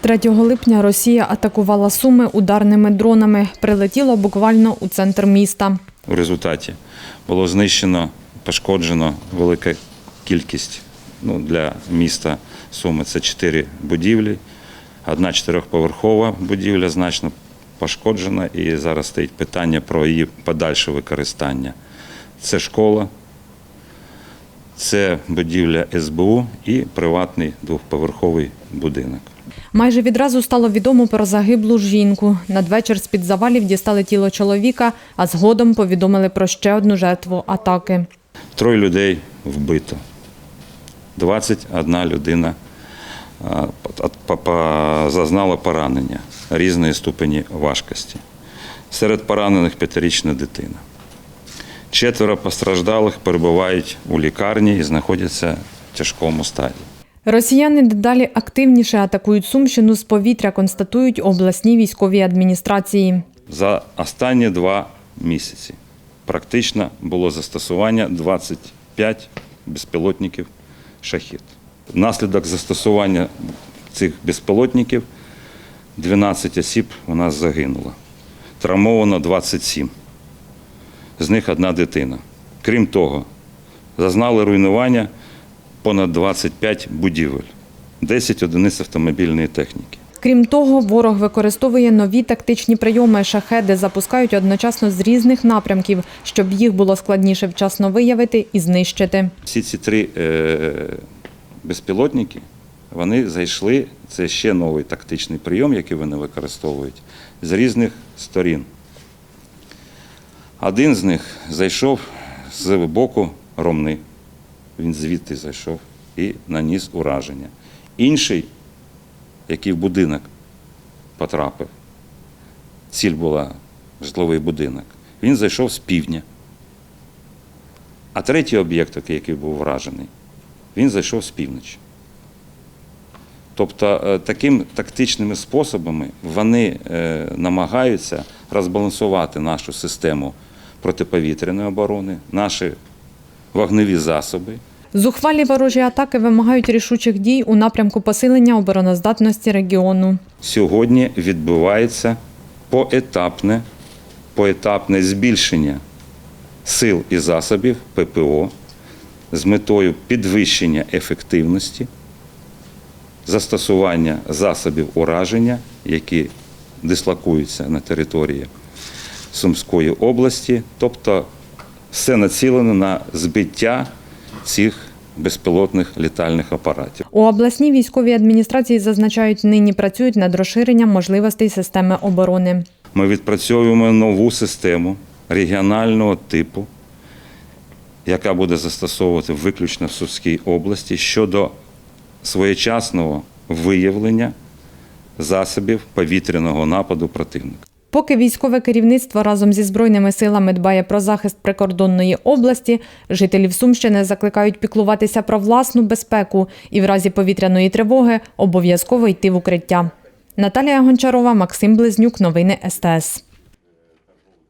3 липня Росія атакувала Суми ударними дронами. Прилетіло буквально у центр міста. У результаті було знищено, пошкоджено велика кількість ну, для міста Суми. Це чотири будівлі. Одна чотирьохповерхова будівля значно пошкоджена, і зараз стоїть питання про її подальше використання. Це школа, це будівля СБУ і приватний двохповерховий будинок. Майже відразу стало відомо про загиблу жінку. Надвечір з-під завалів дістали тіло чоловіка, а згодом повідомили про ще одну жертву атаки. Троє людей вбито. 21 людина зазнала поранення різної ступені важкості. Серед поранених п'ятирічна дитина. Четверо постраждалих перебувають у лікарні і знаходяться в тяжкому стані. Росіяни дедалі активніше атакують Сумщину з повітря, констатують обласні військові адміністрації. За останні два місяці практично було застосування 25 безпілотників шахід. Внаслідок застосування цих безпілотників 12 осіб у нас загинуло. Травмовано 27. З них одна дитина. Крім того, зазнали руйнування понад 25 будівель, 10 одиниць автомобільної техніки. Крім того, ворог використовує нові тактичні прийоми. Шахеди запускають одночасно з різних напрямків, щоб їх було складніше вчасно виявити і знищити. Всі ці три е, безпілотники вони зайшли. Це ще новий тактичний прийом, який вони використовують з різних сторін. Один з них зайшов з боку Ромни. Він звідти зайшов і наніс ураження. Інший, який в будинок потрапив, ціль була житловий будинок, він зайшов з півдня. А третій об'єкт, який був вражений, він зайшов з півночі. Тобто е, таким тактичними способами вони е, намагаються розбалансувати нашу систему протиповітряної оборони, наші вогневі засоби. Зухвалі ворожі атаки вимагають рішучих дій у напрямку посилення обороноздатності регіону. Сьогодні відбувається поетапне, поетапне збільшення сил і засобів ППО з метою підвищення ефективності, застосування засобів ураження, які дислокуються на території Сумської області, тобто все націлено на збиття цих безпілотних літальних апаратів. У обласній військовій адміністрації зазначають, нині працюють над розширенням можливостей системи оборони. Ми відпрацьовуємо нову систему регіонального типу, яка буде застосовувати виключно в Сумській області щодо своєчасного виявлення засобів повітряного нападу противника. Поки військове керівництво разом зі збройними силами дбає про захист прикордонної області, жителів Сумщини закликають піклуватися про власну безпеку і в разі повітряної тривоги обов'язково йти в укриття. Наталія Гончарова, Максим Близнюк, новини СТС.